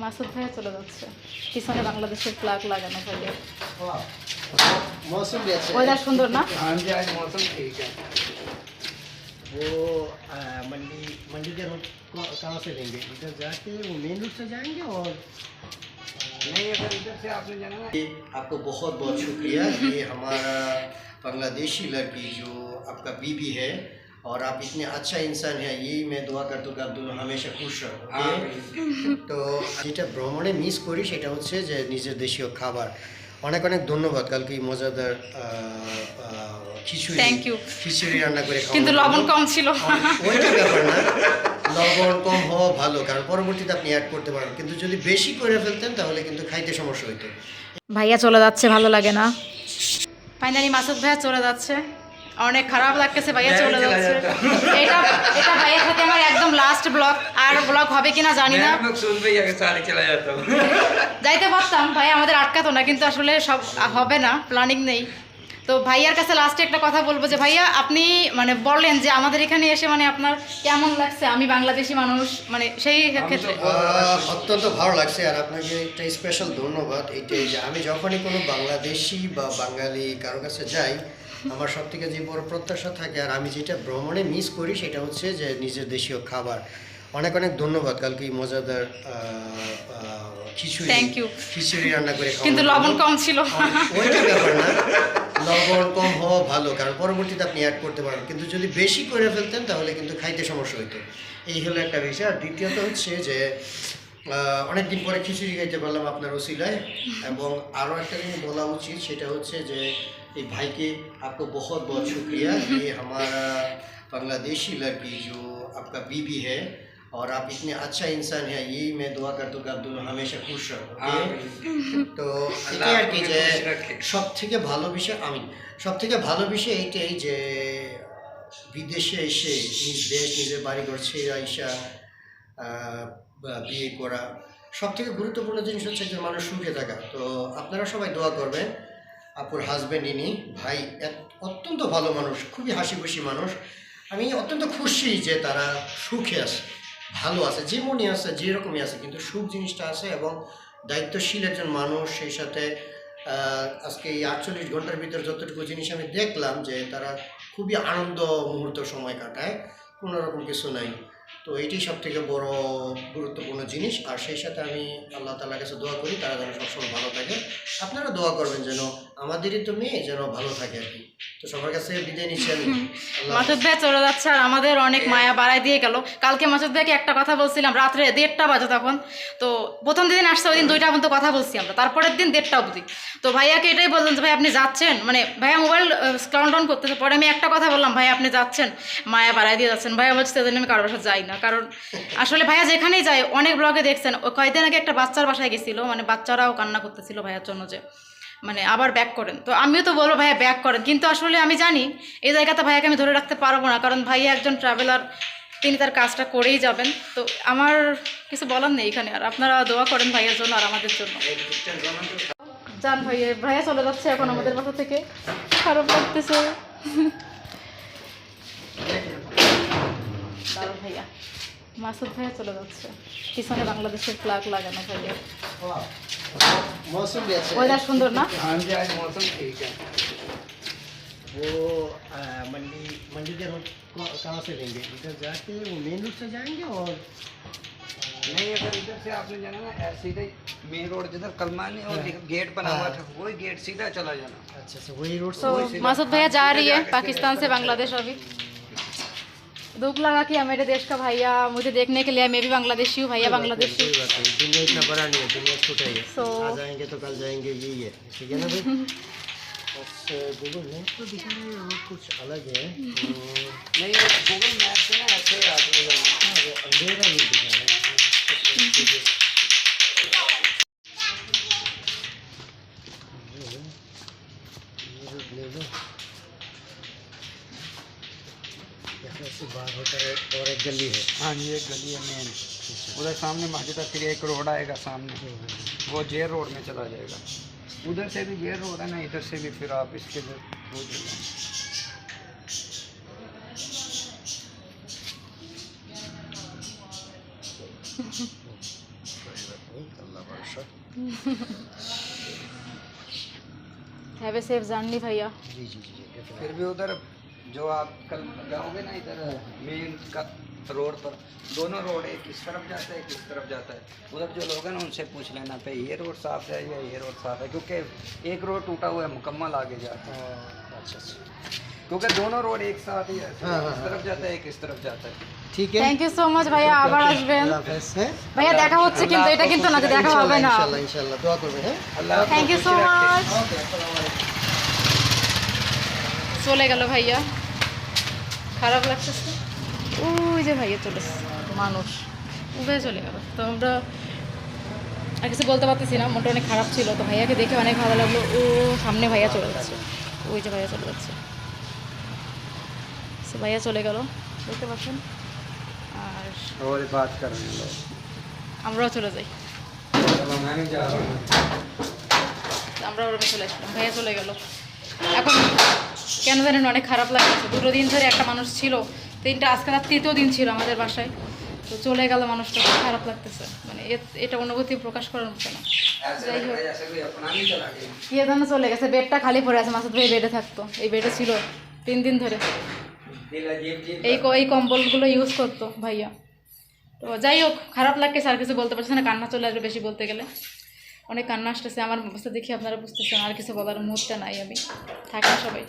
মাসুদ ভাইয়া চলে যাচ্ছে পিছনে বাংলাদেশের ফ্ল্যাগ লাগানো ভাইয়া मौसम भी अच्छा है ওয়েদার সুন্দর না हाँ जी आज मौसम ठीक है वो आ, मंडी मंडी के रोड को- कहाँ से लेंगे इधर जाके वो मेन रूट से जाएंगे और नहीं अगर इधर से आपने जाना ना आपको बहुत बहुत शुक्रिया ये हमारा बांग्लादेशी लड़की जो आपका बीबी है और आप इतने अच्छा इंसान है यही मैं दुआ करता हूँ कि आप दोनों हमेशा खुश रहो हाँ okay? তো যেটা ভ্রমণে মিস করি সেটা হচ্ছে যে নিজের দেশীয় খাবার অনেক অনেক ধন্যবাদ কালকে এই মজাদার আহ, আহ, খিচুড়ি Thank you. খিচুড়ি রান্না করে খাওয়ানোর কিন্তু লবণ জন্য। কম ছিল ওইটা ব্যাপার না লবণ কম হওয়া ভালো কারণ পরবর্তীতে আপনি অ্যাড করতে পারেন কিন্তু যদি বেশি করে ফেলতেন তাহলে কিন্তু খাইতে সমস্যা হইতো ভাইয়া চলে যাচ্ছে ভালো লাগে না ফাইনালি মাসুদ ভাইয়া চলে যাচ্ছে অনেক খারাপ লাগতেছে ভাইয়া চলে যাচ্ছে। এটা এটা ভাইয়ের সাথে আমার একদম লাস্ট ব্লগ আর ব্লগ হবে কিনা জানি না। যাইতে পারতাম ভাই আমাদের আটকাতো না কিন্তু আসলে সব হবে না প্ল্যানিং নেই। তো ভাইয়ার কাছে লাস্টে একটা কথা বলব যে ভাইয়া আপনি মানে বলেন যে আমাদের এখানে এসে মানে আপনার কেমন লাগছে? আমি বাংলাদেশি মানুষ মানে সেই ক্ষেত্রে। অত্যন্ত ভালো লাগছে আর আপনাকে একটা স্পেশাল ধন্যবাদ। এইটাই যে আমি যখনই কোনো বাংলাদেশি বা বাঙালি কারও কাছে যাই আমার সব থেকে যে বড় প্রত্যাশা থাকে আর আমি যেটা ভ্রমণে মিস করি সেটা হচ্ছে যে নিজের দেশীয় খাবার। অনেক অনেক ধন্যবাদ কালকে এই মজাদার খিচুড়ি রান্না করে কিন্তু লবণ কম ছিল। ওইটা ব্যাপার না। লবণ কম হওয়া ভালো কারণ পরবর্তীতে আপনি অ্যাড করতে পারেন কিন্তু যদি বেশি করে ফেলতেন তাহলে কিন্তু খাইতে সমস্যা হইতো। এই হলো একটা বিষয়। আর দ্বিতীয়ত হচ্ছে যে অনেক দিন পরে খিচুড়ি খাইতে পারলাম আপনার ওসিলায়। এবং আরও একটা জিনিস বলা উচিত সেটা হচ্ছে যে এই भाई आपको बहुत बहुत शुक्रिया ये हमारा बांग्लादेशी लड़की जो आपका बीबी है और आप इतने अच्छा इंसान है यही मैं दुआ करता हूँ कि आप दोनों हमेशा खुश रहो हाँ okay? তো আল্লাহ এটাই আর কি আপনাকে যে খুশি রাখে। সব থেকে ভালো বিষয় আমি সব থেকে ভালো বিষয় এইটাই যে বিদেশে এসে নিজ দেশ নিজের বাড়িঘর ছেড়ে আইসা আহ, বা বিয়ে করা সব থেকে গুরুত্বপূর্ণ জিনিস হচ্ছে যে মানুষ সুখে থাকা তো আপনারা সবাই দোয়া করবেন আপুর হাজব্যান্ড ইনি, ভাই অত্যন্ত ভালো মানুষ, খুবই হাসি খুশি মানুষ। আমি অত্যন্ত খুশি যে তারা সুখে আছে, ভালো আছে যে যেমনই আছে, যেরকমই আছে, কিন্তু সুখ জিনিসটা আছে এবং দায়িত্বশীল একজন মানুষ, সেই সাথে আজকে এই আটচল্লিশ ঘণ্টার ভিতর যতটুকু জিনিস আমি দেখলাম যে তারা খুবই আনন্দ মুহূর্ত সময় কাটায়, কোনো রকম কিছু নাই। তো এইটাই সব থেকে বড় গুরুত্বপূর্ণ জিনিস। আর সেই সাথে আমি আল্লাহ তালার কাছে দোয়া করি, তারা যেন সবসময় ভালো থাকে। আপনারা দোয়া করবেন যেন আমাদেরই তো মেয়ে যেন ভালো থাকে আর কি। তো সবার কাছে বিদায় নিচ্ছি আমি। মাসুদ ভাই চলে যাচ্ছে আর আমাদের অনেক মায়া বাড়াই দিয়ে গেল। কালকে মাসুদ ভাইকে একটা কথা বলছিলাম রাত্রে দেড়টা বাজে তখন। তো প্রথম দিন আসছে ওই দিন দুইটা পর্যন্ত কথা বলছি আমরা তারপরের দিন দেড়টা অবধি। তো ভাইয়াকে এটাই বললাম যে ভাই আপনি যাচ্ছেন? মানে ভাইয়া মোবাইল স্কাউন্ট ডাউন করতেছে। পরে আমি একটা কথা বললাম ভাই আপনি যাচ্ছেন? মায়া বাড়াই দিয়ে যাচ্ছেন। ভাইয়া বলছে সেদিন আমি কারোর বাসায় যাই না। কারণ আসলে ভাইয়া যেখানেই যায় অনেক ব্লগে দেখছেন। কয়েকদিন আগে একটা বাচ্চার বাসায় গেছিল মানে বাচ্চারাও কান্না করতেছিল ভাইয়ার জন্য যে। মানে আবার ব্যাক করেন। তো আমিও তো বলব, ভাইয়া ব্যাক করেন। কিন্তু আসলে আমি জানি, এই জায়গাতে ভাইয়াকে আমি ধরে রাখতে পারব না। কারণ ভাইয়া একজন ট্রাভেলার তিনি তার কাজটা করেই যাবেন। তো আমার কিছু বলার নেই এখানে। আর আপনারা দোয়া করেন ভাইয়ের জন্য আর আমাদের জন্য। যান ভাইয়া ভাইয়া চলে যাচ্ছে এখন আমাদের বাসা থেকে। খারাপ লাগতেছে। ভাইয়া। মাসুদ ভাইয়া চলে যাচ্ছে। পিছনে বাংলাদেশের ফ্ল্যাগ লাগানো ভাইয়া। मौसम भी अच्छा सुंदर ना? हाँ जी आज मौसम ठीक है। वो मंडी मंडी के रोड से लेंगे? इधर जाके वो मेन रोड से जाएँगे और नहीं अगर इधर से आपने जाना ना ऐसे ही मेन रोड जिधर कलमानी और हाँ। गेट बना हुआ हाँ। था वही गेट सीधा चला जाना। अच्छा, अच्छा वही रोड से मासूद भैया जा रही है पाकिस्तान से बांग्लादेश अभी। दुख लगा कि हाँ, मेरे देश का भैया मुझे देखने के लिए मैं भी बांग्लादेशी हूँ भैया बांग्लादेशी। नहीं। दुनिया इतना बड़ा नहीं है दुनिया छोटा ही है। So- आज आएँगे तो कल जाएँगे यही है ठीक है ना भाई? गूगल मैप तो दिखा रहे हैं और कुछ अलग है। नहीं गूगल मैप से ना ऐसे हाँ, अंधेरा भी दिखा रहा है ये रोड ले लो यहाँ से बाहर होता है और एक गली है। हाँ जी एक गली है मेन उधर सामने मस्जिद फिर एक रोड आएगा सामने। वो जेर रोड में चला जाएगा। उधर से भी जेर रोड है ना इधर से भी फिर आप इसके अल्लाह हैव ए भैया जी जी जी फिर भी उधर जो आप कल जाओगे ना इधर मेन का रोड पर दोनों रोड एक इस तरफ जाता है एक इस तरफ जाता है उधर जो लोग हैं ना उनसे पूछ लेना पे ये रोड साफ है या ये रोड साफ है क्योंकि एक रोड टूटा हुआ है मुकम्मल आगे जाता है ও, আচ্ছা আচ্ছা क्योंकि दोनों रोड एक साथ ही है हाँ, हाँ, इस तरफ जाता है एक इस तरफ जाता है ঠিক আছে থ্যাংক ইউ সো মাচ ভাইয়া আবার আসবেন আল্লাহ হাফেজ হ্যাঁ ভাইয়া দেখা হচ্ছে কিন্তু এটা কিন্তু না যে দেখা হবে না ইনশাল্লাহ ইনশাল্লাহ দোয়া করবে হ্যাঁ अल्लाह आपको থ্যাংক ইউ खुशी সো रखे। মাচ ওকে আসসালামু আলাইকুম চলে গেল ভাইয়া। খারাপ লাগতেছে? ওই যে ভাইয়া চলেছে মানুষ। উবে চলে গেল। তো আমরা আর কিছু বলতে পারতেছি না মনটা অনেক খারাপ ছিল। তো ভাইয়াকে দেখে অনেক ভালো লাগল। ও সামনে ভাইয়া চলে যাচ্ছে। ওই যে ভাইয়া চলে যাচ্ছে। সে ভাইয়া চলে গেল। বলতে পারছেন আর আমরাও চলে যাই। আমরা ওরকম চলে আসলাম। ভাইয়া চলে গেল। এখন কেন জানেন অনেক খারাপ লাগছে। দুটো দিন ধরে একটা মানুষ ছিল, তিনটা, আজকে তার তৃতীয় দিন ছিল আমাদের বাসায়। তো চলে গেল মানুষটা, খুব খারাপ লাগতেছে। মানে এটা অনুভূতি প্রকাশ করার মতো না। যাই হোক। ইয়ে কে যেন চলে গেছে, বেডটা খালি পড়ে আছে, মাসুদ ভাই বেডে থাকতো। এই বেডে ছিল তিন দিন ধরে। এই এই কম্বলগুলো ইউজ করতো ভাইয়া। তো যাই হোক, খারাপ লাগছে আর কিছু বলতে পারছে না, কান্না চলে আসবে বেশি বলতে গেলে। অনেক কান্না আসতেছে, আমার অবস্থা দেখি আপনারা বুঝতেছেন, আর কিছু বলার মুহূর্তে নাই আমি। থাকেন সবাই।